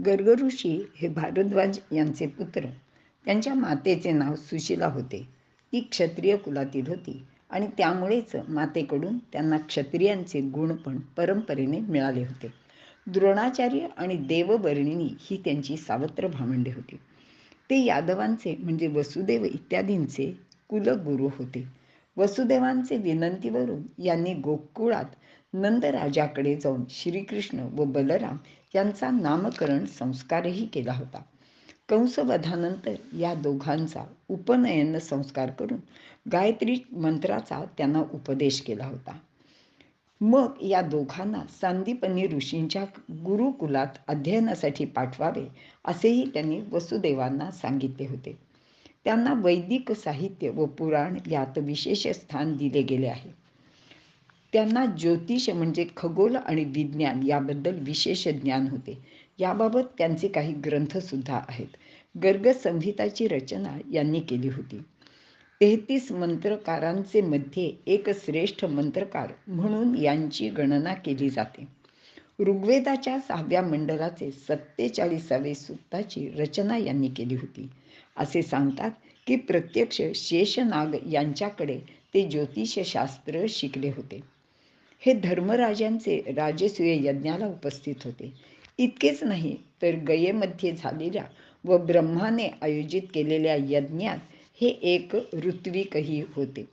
गर्ग ऋषी हे भारद्वाज यांचे पुत्र. त्यांच्या मातेचे नाव सुशिला होते. ती क्षत्रिय कुलातील होती आणि त्यामुळेच मातेकडून त्यांना क्षत्रियांचे गुण पण परंपरेने मिळाले होते. द्रोणाचार्य आणि देववर्णिनी ही त्यांची सावत्र भावंडे होती. ते यादवांचे म्हणजे वसुदेव इत्यादींचे कुलगुरू होते. वसुदेवांचे विनंतीवरून यांनी गोकुळात नंदराजाकडे जाऊन श्रीकृष्ण व बलराम त्यांचा नामकरण संस्कारही केला होता. कंसवधानंतर या दोघांचा उपनयन संस्कार करून गायत्री मंत्राचा त्यांना उपदेश केला होता. मग या दोघांना सांदीपनी ऋषींच्या गुरुकुलात अध्ययनासाठी पाठवावे असेही त्यांनी वसुदेवांना सांगितले होते. त्यांना वैदिक साहित्य व पुराण यात विशेष स्थान दिले गेले आहे. त्यांना ज्योतिष म्हणजे खगोल आणि विज्ञान याबद्दल विशेष ज्ञान होते. याबाबत त्यांचे काही ग्रंथसुद्धा आहेत. गर्ग संहिताची रचना यांनी केली होती. तेहतीस मंत्रकारांचे मध्ये एक श्रेष्ठ मंत्रकार म्हणून यांची गणना केली जाते. ऋग्वेदाच्या सहाव्या मंडलाचे सत्तेचाळीसावे सूक्ताची रचना यांनी केली होती. असे सांगतात की प्रत्यक्ष शेषनाग यांच्याकडे ते ज्योतिषशास्त्र शिकले होते. हे धर्मराजांचे राजसूय यज्ञाला उपस्थित होते. इतकेच नाही तर गयेमध्ये झालेल्या व ब्रह्माने आयोजित केलेल्या यज्ञात हे एक ऋत्विकही होते.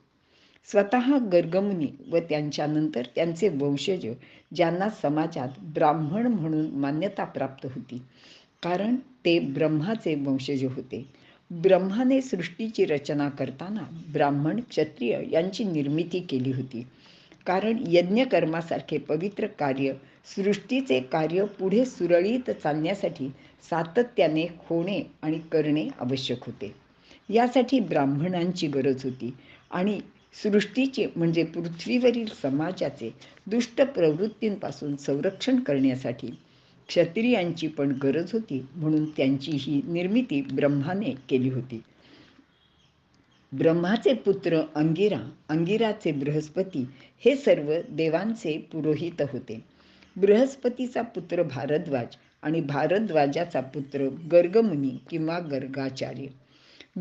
स्वतः गर्गमुनी व त्यांच्यानंतर त्यांचे वंशज ज्यांना समाजात ब्राह्मण म्हणून मान्यता प्राप्त होती कारण ते ब्रह्माचे वंशज होते. ब्रह्माने सृष्टीची रचना करताना ब्राह्मण क्षत्रिय यांची निर्मिती केली होती. कारण यज्ञकर्मासारखे पवित्र कार्य सृष्टीचे कार्य पुढे सुरळीत चालण्यासाठी सातत्याने होणे आणि करणे आवश्यक होते. यासाठी ब्राह्मणांची गरज होती आणि सृष्टीचे म्हणजे पृथ्वीवरील समाजाचे दुष्ट प्रवृत्तींपासून संरक्षण करण्यासाठी क्षत्रियांची पण गरज होती म्हणून त्यांची ही निर्मिती ब्रह्माने केली होती. ब्रह्माचे पुत्र अंगिरा अंगिराचे बृहस्पती हे सर्व देवांचे पुरोहित होते. बृहस्पतीचा पुत्र भारद्वाज आणि भारद्वाजाचा पुत्र गर्गमुनी किंवा गर्गाचार्य.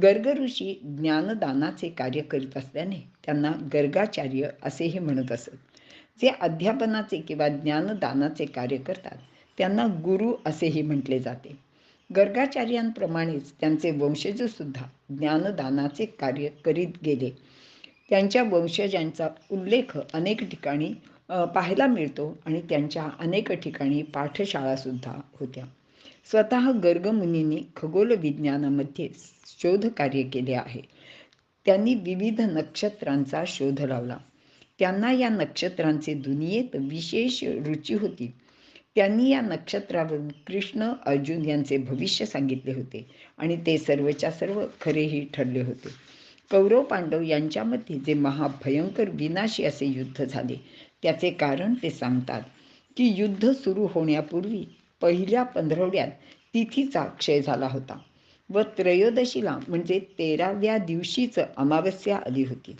गर्ग ऋषी ज्ञानदानाचे कार्य करीत असल्याने त्यांना गर्गाचार्य असेही म्हणत असत. जे अध्यापनाचे किंवा ज्ञानदानाचे कार्य करतात त्यांना गुरु असेही म्हटले जाते. गर्गाचार्यांप्रमाणेच त्यांचे वंशजसुद्धा ज्ञानदानाचे कार्य करीत गेले. त्यांच्या वंशजांचा उल्लेख अनेक ठिकाणी पाहायला मिळतो आणि त्यांच्या अनेक ठिकाणी पाठशाळासुद्धा होत्या. स्वतः गर्गमुनींनी खगोल विज्ञानामध्ये शोधकार्य केले आहे. त्यांनी विविध नक्षत्रांचा शोध लावला. त्यांना या नक्षत्रांचे दुनियेत विशेष रुची होती. त्यांनी या नक्षत्रावरून कृष्ण अर्जुन यांचे भविष्य सांगितले होते आणि ते सर्वच्या सर्व खरेही ठरले होते. कौरव पांडव यांच्यामध्ये जे महाभयंकर विनाशी असे युद्ध झाले त्याचे कारण ते सांगतात की युद्ध सुरू होण्यापूर्वी पहिल्या पंधरवड्यात तिथीचा क्षय झाला होता व त्रयोदशीला म्हणजे तेराव्या दिवशीच अमावस्या आली होती.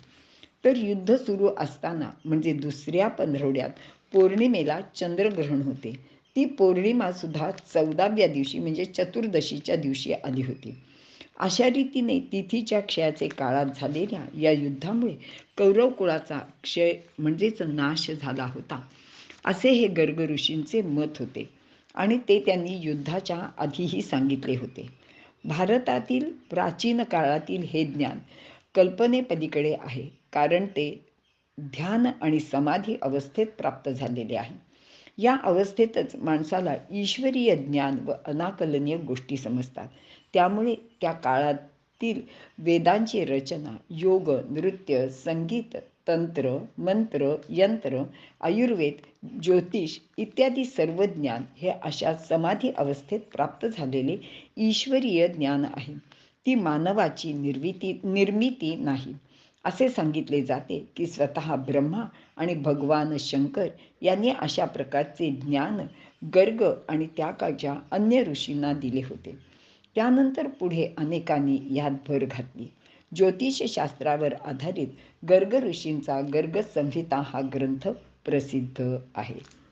तर युद्ध सुरू असताना म्हणजे दुसऱ्या पंधरवड्यात पौर्णिमेला चंद्रग्रहण होते. ती पौर्णिमा सुद्धा चौदाव्या दिवशी म्हणजे चतुर्दशीच्या दिवशी आली होती. अशा रीतीने तिथीच्या क्षयाचे काळात झालेल्या या युद्धामुळे कौरव कुळाचा क्षय म्हणजेच नाश झाला होता. असे हे गर्ग ऋषींचे मत होते आणि ते त्यांनी युद्धाच्या आधीही सांगितले होते. भारतातील प्राचीन काळातील हे ज्ञान कल्पनेपलीकडे आहे कारण ते ध्यान आणि समाधी अवस्थेत प्राप्त झालेले आहे. या अवस्थेतच माणसाला ईश्वरीय ज्ञान व अनाकलनीय गोष्टी समजतात. त्यामुळे त्या काळातील वेदांची रचना योग नृत्य संगीत तंत्र मंत्र यंत्र आयुर्वेद ज्योतिष इत्यादी सर्व ज्ञान हे अशा समाधी अवस्थेत प्राप्त झालेले ईश्वरीय ज्ञान आहे. ती मानवाची निर्मिती निर्मिती नाही. असे सांगितले जाते की स्वतः ब्रह्मा आणि भगवान शंकर यांनी अशा प्रकारचे ज्ञान गर्ग आणि त्या काळच्या अन्य ऋषींना दिले होते. त्यानंतर पुढे अनेकांनी यात भर घातली. ज्योतिषशास्त्रावर आधारित गर्ग ऋषींचा गर्ग संहिता हा ग्रंथ प्रसिद्ध आहे.